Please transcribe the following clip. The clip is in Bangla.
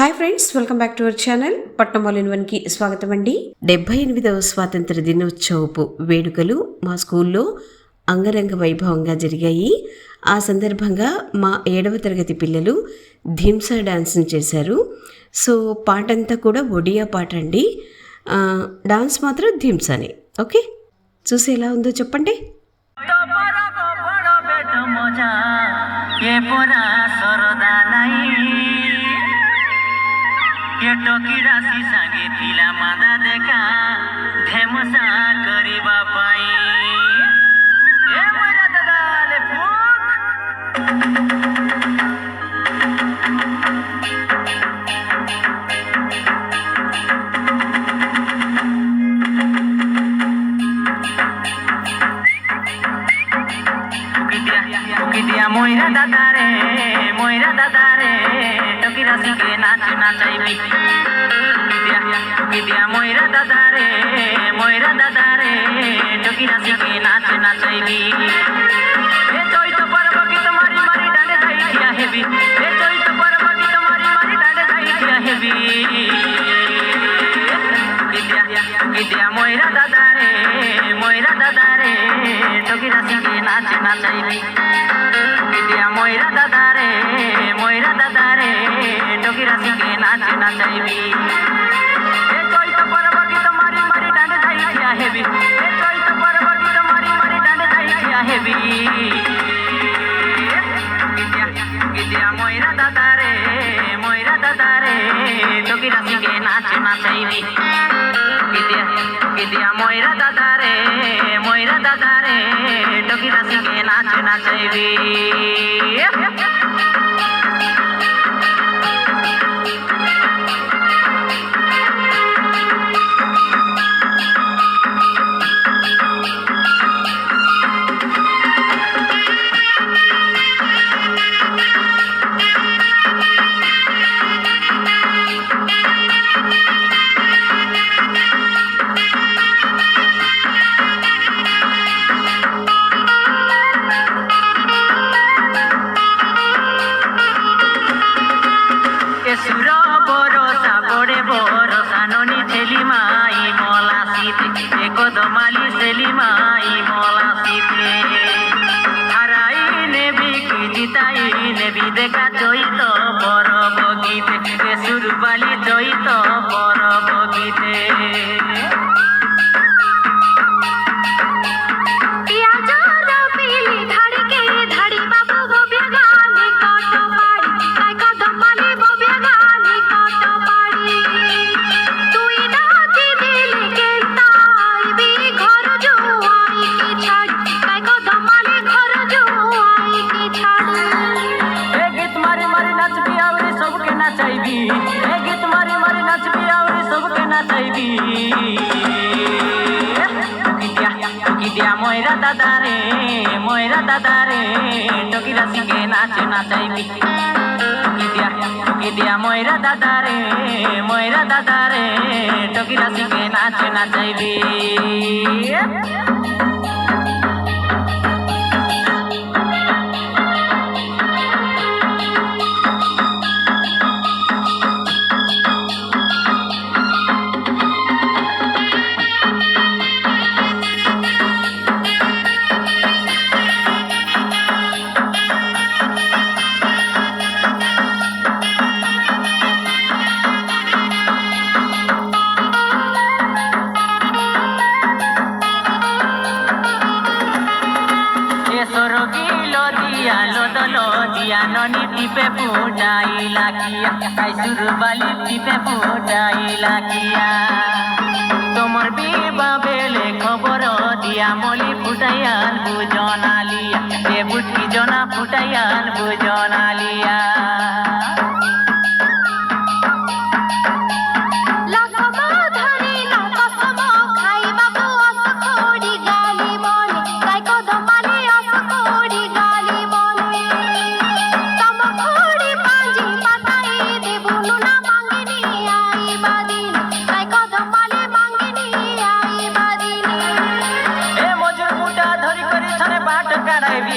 Hi friends welcome back to our channel Patnam all in వన్కి స్వాగతం అండి. డెబ్బై ఎనిమిదవ స్వాతంత్ర దినోత్సవపు వేడుకలు మా స్కూల్లో అంగరంగ వైభవంగా జరిగాయి. ఆ సందర్భంగా మా ఏడవ తరగతి పిల్లలు ధింసా డాన్స్ని చేశారు. సో పాట అంతా కూడా ఒడియా పాట అండి. డాన్స్ మాత్రం ధింసానే ఓకే? చూసి ఎలా ఉందో చెప్పండి. ఏ పోరా సరదా বেট মজা এ পরা সরদা টুকি দিয়া ময়রা দাদারে ময়রা দাদারে টকিরাসিকে নাচ নাচাইবি। টুকি দিয়া টুকি দিয়া ময়রা দাদারে ময়রা দাদারে টকিরাসিকে নাচ নাচাইবি। বিদ্যা ময়রা দাদারে ময়রা দাদারে টকিরা সিংহে নাচ নাচাইবি? বিদ্যা ময়রা দাদারে ময়রা দাদারে টকিরা সিংহে নাচ ঠিয়া হেবি। এ চৈত পর্ব গীত মারি মারি ডান্ডে যাই ঠিয়া হেবি। বিদ্যা বিদ্যা ময়রা দাদারে ময়রা টকিরা সিংহে নাচ ময়রা দাদারে ময়রা দাদারে টকি সিংহে নাচ নাচাইবি। এ কদমালি ছেলি মাই মলা শীতে হারাই নেবি কি জিতাই নেবি দেখা চৈত পরব গীতে এসুর বালি চৈত পরব গীতে সবকে দিয়া ময়রা দাদা রে, ময়রা দাদা রে টকিরা সিংহে নাচ নাচাইবি। দিয়া দিয়া ময়রা দাদারে ময়রা দাদারে টকিরা সিংহে নাচ নাচাইবি। দিয়া ননি টিপে ফোটাই কিয়া কাইসুর বালি টিপে ফোটাই কিয়া তোমার বিবা বেলে খবর দিয়া, মলি ফুটাইয়ান বুজনালিয়া এ বুটকি জনা ফুটাইয়ান বুজনালিয়া